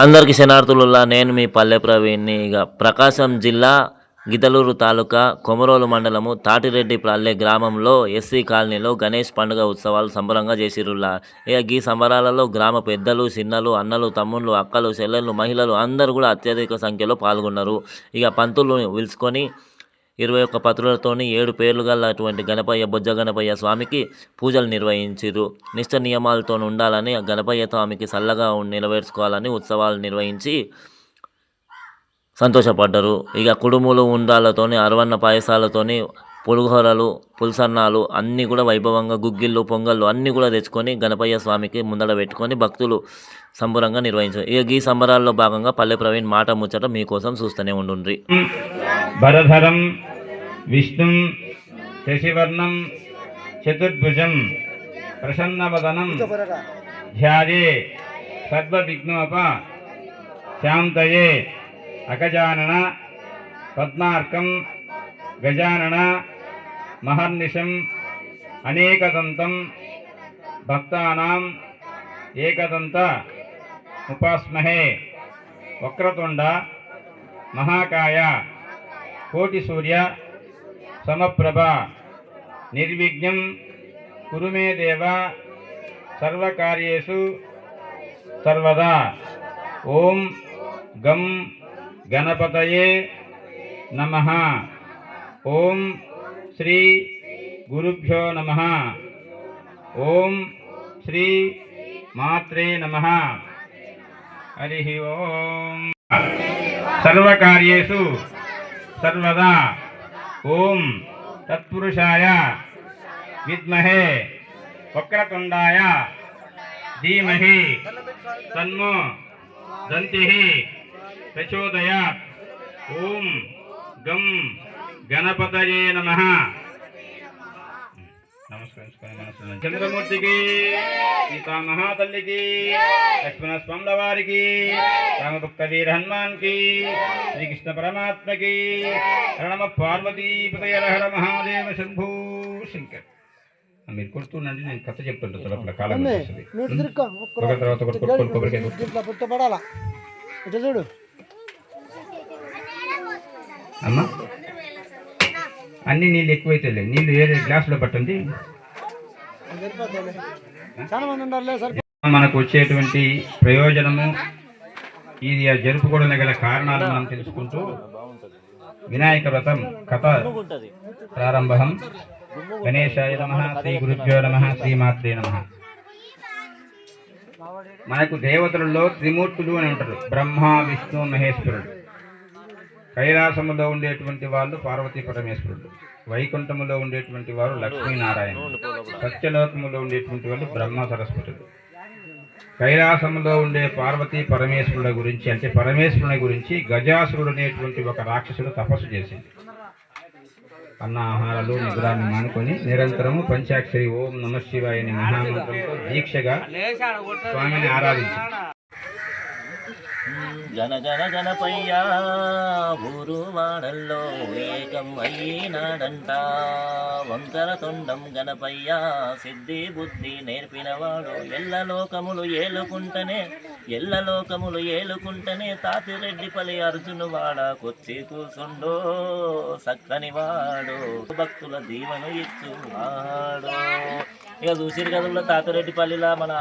అందరికీ శనార్థులులా నేను మీ పల్లె ప్రవీణ్ని. ఇక ప్రకాశం జిల్లా గిదలూరు తాలూకా కొమరోలు మండలము తాటిరెడ్డిపల్లె గ్రామంలో ఎస్సీ కాలనీలో గణేష్ పండుగ ఉత్సవాలు సంబరంగా చేసిరుల్లా ఇక ఈ సంబరాలలో గ్రామ పెద్దలు చిన్నలు అన్నలు తమ్ముళ్ళు అక్కలు చెల్లెళ్ళు మహిళలు అందరూ కూడా అత్యధిక సంఖ్యలో పాల్గొన్నారు. ఇక పంతులు పిలుచుకొని ఇరవై ఒక్క పత్రులతోని ఏడు పేర్లు గల అటువంటి గణపయ్య బొజ్జ గణపయ్య స్వామికి పూజలు నిర్వహించిరు నిష్ట నియమాలతో ఉండాలని గణపయ్య స్వామికి చల్లగా నెరవేర్చుకోవాలని నిలవేర్చుకోవాలని ఉత్సవాలు నిర్వహించి సంతోషపడ్డారు. ఇక కుడుములు ఉండాలతోని అరవన్న పాయసాలతోని పులిహోరలు పులసన్నాలు అన్నీ కూడా వైభవంగా గుగ్గిళ్ళు పొంగళ్ళు అన్నీ కూడా తెచ్చుకొని గణపయ్య స్వామికి ముందడ పెట్టుకొని భక్తులు సంబరంగా నిర్వహించారు. ఇక ఈ సంబరాల్లో భాగంగా పల్లె ప్రవీణ్ మాట ముచ్చట మీకోసం చూస్తూనే ఉండుండ్రి. भरधरं, विष्णुं, शशिवर्णं, चतुर्भुजं, प्रसन्नवदनं, ध्याये, सर्वविघ्नोप, शान्तये, अगजानन, पद्मार्कं, गजानन महर्निशम् अनेकदंत भक्तादंत उपास्महे वक्रतुंड महाकाय కోటి సూర్య సమప్రభ నిర్విఘ్నం కురు మే దేవ సర్వకార్యేషు సర్వదా ఓం గం గణపతయే నమ ఓం శ్రీ గురుభ్యో నమ ఓం శ్రీ మాత్రే నమ హరి ఓం సర్వకార్యేషు सर्वदा। ओम तत्पुरुषाय। विद्महे। वक्रतुंडाय धीमहि। तन्नो दंतिः प्रचोदयात्। ओम गम गणपतये नमः। చంద్రమూర్తికి సీతా మహాతల్లికి లక్ష్మణ స్వాముల వారికి రామభక్త వీర హనుమాన్కి శ్రీకృష్ణ పరమాత్మకి హరణమ పార్వతీ పతయ హర మహాదేవ శంభూ శంకర్. మీరు కొడుతుండండి నేను కథ చెప్తుంటా లోపల కాలం ఒక తర్వాత ఒకటి కొట్టుకొని కొబ్బరికాయ చూడు. అమ్మా అన్ని నీళ్ళు ఎక్కువైతే నీళ్ళు వేరే గ్లాసులో పట్టండి మనకు వచ్చేటువంటి ప్రయోజనము ఇది జరుపుకోవడం గల కారణాలు మనం తెలుసుకుంటూ వినాయక వ్రతం కథ ప్రారంభం. గణేశాయ నమ శ్రీ గురుభ్యో నమ శ్రీమాత్రే నమ. మనకు దేవతలలో త్రిమూర్తులు అని ఉంటారు. బ్రహ్మ విష్ణు మహేశ్వరుడు. కైలాసములో ఉండేటువంటి వాళ్ళు పార్వతీ పరమేశ్వరుడు. వైకుంఠములో ఉండేటువంటి వారు లక్ష్మీనారాయణుడు. సత్యలోకములో ఉండేటువంటి వాళ్ళు బ్రహ్మ సరస్వతుడు. కైలాసంలో ఉండే పార్వతీ పరమేశ్వరుల గురించి అంటే పరమేశ్వరుని గురించి గజాసురుడు అనేటువంటి ఒక రాక్షసుడు తపస్సు చేసింది అన్న ఆహారాలు నిద్రాన్ని మానుకొని నిరంతరము పంచాక్షరి ఓం నమ శివాయ అనే మహామంత్రంతో దీక్షగా స్వామిని ఆరాధించింది జన జన గణపయ్య ఊరు వాడల్లో ఏకం అయ్యినాడంట వంకర తొండం గణపయ్య సిద్ధి బుద్ధి నేర్పినవాడు ఎల్ల లోకములు ఏలుకుంటనే ఎల్ల లోకములు ఏలుకుంటనే తాతిరెడ్డిపల్లి అర్జును వాడ కొచ్చి కూసుండో. సక్కని వాడు భక్తుల దీవను ఇచ్చువాడు. ఇక చూసిరు కదుల్లో తాతిరెడ్డిపల్లిలా మన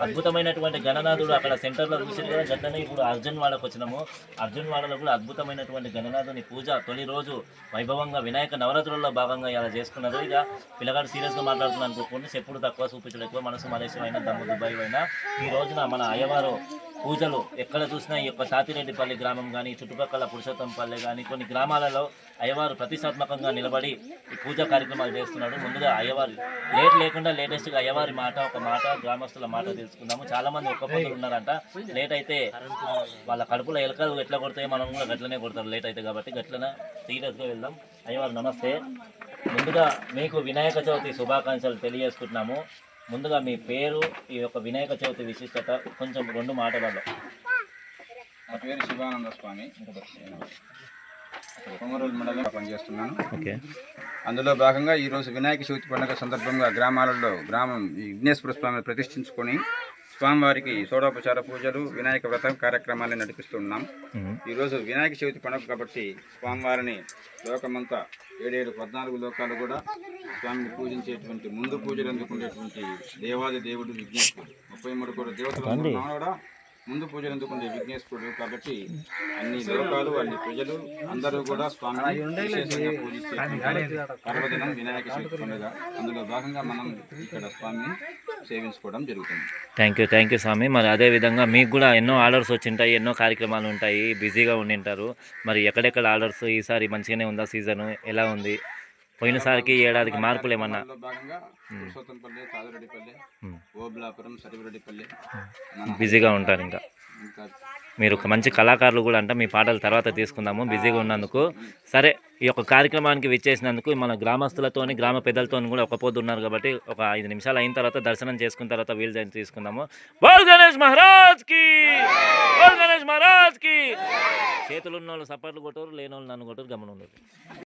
అద్భుతమైనటువంటి గణనాథుడు అక్కడ సెంటర్లో చూసారు కదా గట్లనే ఇప్పుడు అర్జున్ వాడకు వచ్చినాము. అర్జున్ వాడలో కూడా అద్భుతమైనటువంటి గణనాథుని పూజ తొలి రోజు వైభవంగా వినాయక నవరాత్రుల్లో భాగంగా ఇలా చేసుకున్నారు. ఇక పిల్లగాడు సీరియస్గా మాట్లాడుతున్నాను అనుకోకుండా చెప్పుడు తక్కువ చూపించడం ఎక్కువ మనసు మలేషియా అయినా దమ్ము దుబాయ్ అయినా ఈ రోజున మన అయ్యవారు పూజలు ఎక్కడ చూసినా ఈ యొక్క సాతిరెడ్డిపల్లి గ్రామం కానీ చుట్టుపక్కల పురుషోత్తంపల్లి కానీ కొన్ని గ్రామాలలో అయ్యవారు ప్రతిష్టాత్మకంగా నిలబడి ఈ పూజా కార్యక్రమాలు చేస్తున్నాడు. ముందుగా అయ్యవారు లేట్ లేకుండా లేటెస్ట్గా అయ్యవారి మాట ఒక మాట గ్రామస్తుల మాట తెలుసుకుందాము. చాలా మంది ఒక్క పొందులు ఉన్నారంట. లేట్ అయితే వాళ్ళ కడుపులో ఎలకలు ఎట్లా కొడతాయి మనం కూడా గట్లనే కొడతారు. లేట్ అయితే కాబట్టి గట్లనే సీరియస్గా వెళ్దాం. అయ్యవారు నమస్తే. ముందుగా మీకు వినాయక చవితి శుభాకాంక్షలు తెలియజేసుకుంటున్నాము. ముందుగా మీ పేరు ఈ యొక్క వినాయక చవితి విశిష్టత కొంచెం రెండు మాటలలో. నా పేరు శివానంద స్వామి. కొమరూలు మండలం పనిచేస్తున్నాను. ఓకే. అందులో భాగంగా ఈరోజు వినాయక చవితి పండుగ సందర్భంగా గ్రామాలలో గ్రామం ఈ విఘ్నేశ్వర స్వామిని ప్రతిష్ఠించుకొని స్వామివారికి షోడోపచార పూజలు వినాయక వ్రతం కార్యక్రమాలను నడిపిస్తున్నాం. ఈరోజు వినాయక చవితి పండుగ కాబట్టి స్వామివారిని లోకమంతా ఏడేడు పద్నాలుగు లోకాలు కూడా స్వామిని పూజించేటువంటి ముందు పూజలు అందుకునేటువంటి దేవాది దేవుడు విఘ్నేశ్వరుడు. ముప్పై మూడు కోట్ల దేవతలు కూడా. ముందు పూజలు అందుకునే విఘ్నేశ్వరుడు? కాబట్టి అన్ని లోకాలు అన్ని ప్రజలు అందరూ కూడా స్వామిని విశేషంగా పూజించేటువంటి పర్వదినం వినాయక చవితి పండుగ. అందులో భాగంగా మనం ఇక్కడ స్వామిని సేవించుకోవడం జరుగుతుంది. Thank you thank you Swami. మరి అదేవిధంగా మీకు కూడా ఎన్నో ఆర్డర్స్ వచ్చింటాయి ఎన్నో కార్యక్రమాలు ఉంటాయి బిజీగా ఉండింటారు మరి ఎక్కడెక్కడ ఆర్డర్స్? ఈసారి మంచిగానే ఉందా? సీజన్ ఎలా ఉంది? పోయినసారికి ఏడాదికి మార్పులు ఏమన్నా? పురుషోత్తంపల్లి. ఓబులాపురం సరివరెడ్డిపల్లి బిజీగా ఉంటారు ఇంకా. మీరు ఒక మంచి కళాకారులు కూడా అంట మీ పాటలు తర్వాత తీసుకుందాము బిజీగా ఉన్నందుకు. సరే ఈ యొక్క కార్యక్రమానికి విచ్చేసినందుకు మన గ్రామస్తులతోని గ్రామ పెద్దలతోని కూడా ఒక పొద్దు ఉన్నారు కాబట్టి ఒక ఐదు నిమిషాలు అయిన తర్వాత దర్శనం చేసుకున్న తర్వాత వీలు తీసుకుందాము. బోల్ గణేష్ మహారాజ్కి! బోల్ గణేష్ మహారాజ్కి! చేతులు ఉన్న వాళ్ళు సపర్లు కొట్టరు లేని వాళ్ళు నన్ను కొట్టరు గమనం